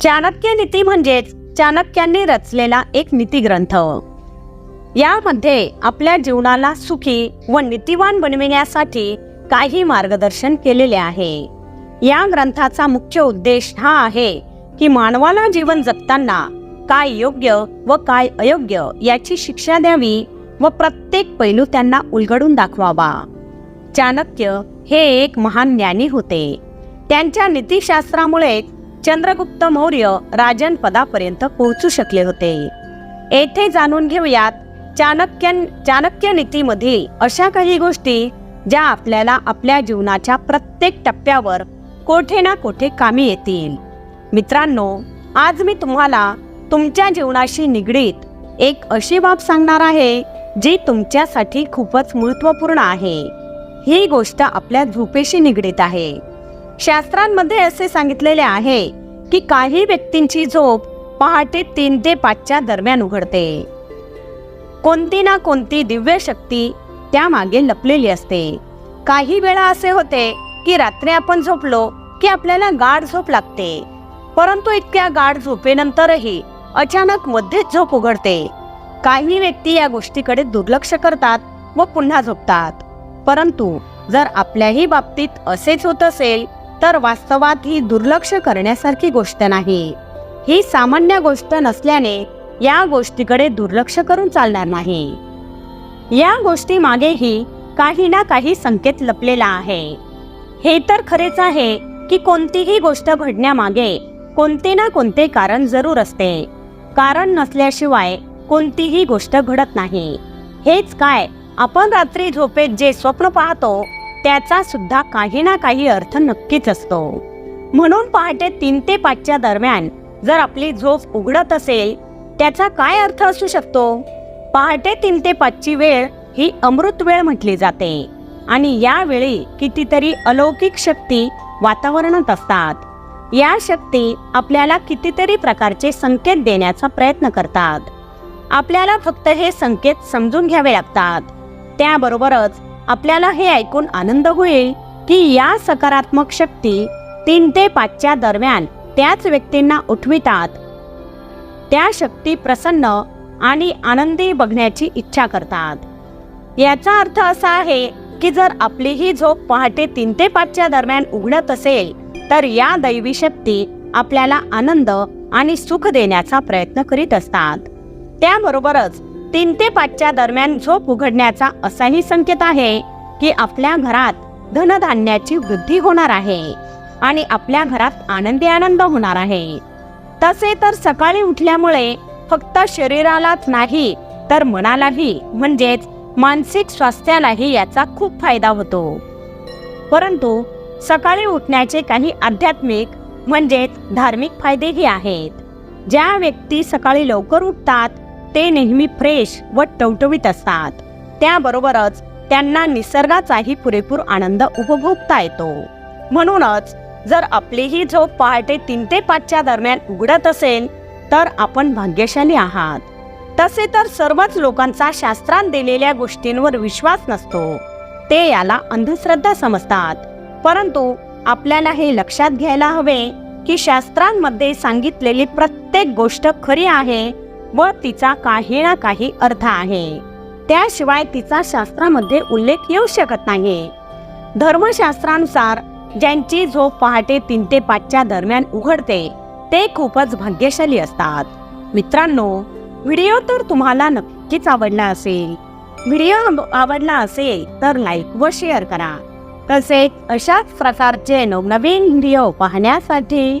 चाणक्य नीती म्हणजेच चाणक्यांनी रचलेला एक नीतिग्रंथ. यामध्ये आपल्या जीवनाला सुखी व नीतिवान बनविण्यासाठी काही मार्गदर्शन केलेले आहे. या ग्रंथाचा मुख्य उद्देश हा आहे की मानवाला जीवन जगताना काय योग्य व काय अयोग्य याची शिक्षा द्यावी व प्रत्येक पैलू त्यांना उलगडून दाखवावा. चाणक्य हे एक महान ज्ञानी होते. त्यांच्या नीतिशास्त्रामुळे चंद्रगुप्त मौर्य राजन पदापर्यंत पोहोचू शकले होते. येथे जाणून घेऊयात चाणक्य चाणक्य नीतीमधील अशा काही गोष्टी ज्या आपल्याला आपल्या जीवनाच्या प्रत्येक टप्प्यावर कोठे ना कोठे कामी येतील. मित्रांनो आज मी तुम्हाला तुमच्या जीवनाशी निगडीत एक अशी बाब सांगणार आहे जी तुमच्यासाठी खूपच महत्त्वपूर्ण आहे. ही गोष्ट आपल्या झोपेशी निगडीत आहे. शास्त्रांमध्ये असे सांगितलेले आहे की काही व्यक्तींची झोप पहाटे तीन ते पाचच्या दरम्यान उघडते. कोणती ना कोणती दिव्य शक्ती त्यामागे लपलेली असते. काही वेळा असे होते की रात्री आपण झोपलो की आपल्याला गाढ झोप लागते. परंतु इतक्या गाढ झोपेनंतरही अचानक मध्येच झोप उघडते. काही व्यक्ती या गोष्टीकडे दुर्लक्ष करतात व पुन्हा झोपतात. परंतु जर आपल्याही बाबतीत असेच होत असेल तर वास्तवात ही दुर्लक्ष करण्यासारखी गोष्ट नाही. ही सामान्य गोष्ट नसल्याने या गोष्टीकडे दुर्लक्ष करून चालणार नाही. या गोष्टी मागेही काही ना काही संकेत लपलेला आहे. हे तर खरेच आहे की कोणतीही गोष्ट घडण्यामागे कोणते ना कोणते कारण जरूर असते. कारण नसल्याशिवाय कोणतीही गोष्ट घडत नाही. हेच काय आपण रात्री झोपेत जे स्वप्न पाहतो त्याचा सुद्धा काही ना काही अर्थ नक्कीच असतो. म्हणून पहाटे तीन ते पाचच्या दरम्यान जर आपली झोप उघडत असेल त्याचा काय अर्थ असू शकतो? पहाटे तीन ते पाचची वेळ ही अमृत वेळ म्हटली जाते आणि यावेळी कितीतरी अलौकिक शक्ती वातावरणात असतात. या शक्ती आपल्याला कितीतरी प्रकारचे संकेत देण्याचा प्रयत्न करतात. आपल्याला फक्त हे संकेत समजून घ्यावे लागतात. त्याबरोबरच आपल्याला हे ऐकून आनंद होईल की या सकारात्मक शक्ती तीन ते पाचच्या दरम्यान त्याच व्यक्तींना उठवितात. त्या शक्ती प्रसन्न आणि आनंदी बघण्याची इच्छा करतात. याचा अर्थ असा आहे की जर आपली ही झोप पहाटे तीन ते पाचच्या दरम्यान उघडत असेल तर या दैवी शक्ती आपल्याला आनंद आणि सुख देण्याचा प्रयत्न करीत असतात. त्याबरोबरच तीन ते पाचच्या दरम्यान झोप उघडण्याचा असाही संकेत आहे की आपल्या घरात धनधान्याची वृद्धी होणार आहे आणि आपल्या घरात आनंदी आनंद होणार आहे. तसे तर सकाळी उठल्यामुळे फक्त शरीरालाच नाही तर मनालाही म्हणजेच मानसिक स्वास्थ्यालाही याचा खूप फायदा होतो. परंतु सकाळी उठण्याचे काही आध्यात्मिक म्हणजेच धार्मिक फायदेही आहेत. ज्या व्यक्ती सकाळी लवकर उठतात ते नेहमी फ्रेश व टवटवीत असतात. त्याबरोबरच त्यांना निसर्गाचाही पुरेपूर आनंद उपभोगता येतो. म्हणूनच जर आपलीही झोप पहाटे तीन ते पाचच्या दरम्यान उघडत असेल तर आपण भाग्यशाली आहात. तसे तर सर्वच लोकांचा शास्त्रात दिलेल्या गोष्टींवर विश्वास नसतो. ते याला अंधश्रद्धा समजतात. परंतु आपल्याला हे लक्षात घ्यायला हवे की शास्त्रांमध्ये सांगितलेली प्रत्येक गोष्ट खरी आहे व तिचा काही ना काही अर्थ आहे. त्याशिवाय तिचा शास्त्रामध्ये उल्लेख येऊ शकत नाही. धर्मशास्त्रानुसार ज्यांची झोप पहाटे तीन ते पाचच्या दरम्यान उघडते ते खूपच भाग्यशाली असतात. मित्रांनो व्हिडिओ तर तुम्हाला नक्कीच आवडला असेल. व्हिडिओ आवडला असेल तर लाईक व शेअर करा. तसेच अशाच प्रकारचे नवनवीन व्हिडिओ पाहण्यासाठी